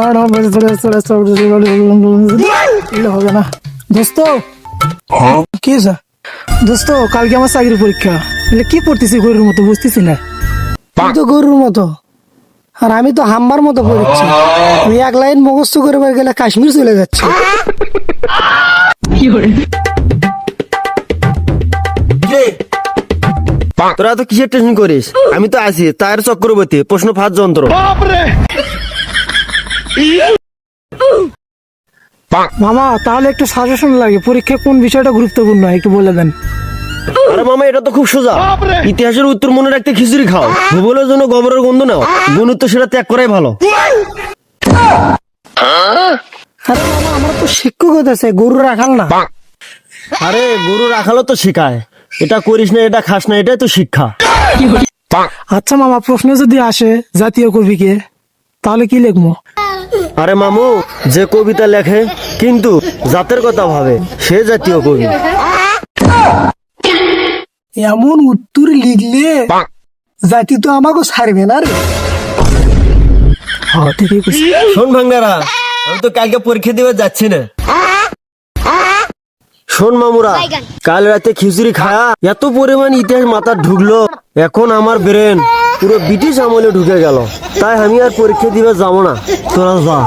আর হবে হবে না দোস্ত কি দোস্ত কালকে আমার চাকরির পরীক্ষা এলে কি পড়তেছি গরুর মতো বুঝতেছি না তো গরুর মতো আর আমি তো হাম্বার মতো পড়েছি আমি এক লাইন মুখস্থ করে গেলে কাশ্মীর চলে যাচ্ছে তোরা তো কিসের টেনশন করিস আমি তো আছি তার চক্রবর্তী প্রশ্ন ফাঁস যন্ত্র মামা তাহলে একটু সাজেশন লাগে। পরীক্ষায় কোন বিষয়টা গুরুত্বপূর্ণ? একটু বলে দেন। আরে মামা এটা তো খুব সোজা। ইতিহাসের উত্তর মনে রাখতে খিচুড়ি খাও। ভূগোলের জন্য গোবরের গন্ধ নাও। গুণত্ব সেটা ত্যাগ করাই ভালো। আরে মামা আমার তো আছে গরু রাখাল না। আরে গরু রাখালো তো শিখায়। এটা করিস না এটা খাস না এটাই তো শিক্ষা। আচ্ছা মামা প্রশ্ন যদি আসে জাতীয় কবিকে তাহলে কি লিখব? আরে মামু যে কবিতা লেখে কিন্তু জাতের কথা ভাবে। সে জাতীয় কবি। এমন উত্তর লিখলে জাতি তো আমাকে ছাড়বে না রে। হ্যাঁ। শোন ভাঙ্গারা আমি তো কালকে পরীক্ষা দিবে যাচ্ছি না। শোন মামুরা কাল রাতে খিচুড়ি খায়া এত পরিমাণ ইতিহাস মাথা ঢুকলো এখন আমার ব্রেন পুরো ব্রিটিশ আমলে ঢুকে গেল। তাই আমি আর পরীক্ষা দিবে যাব না। তোরা যা।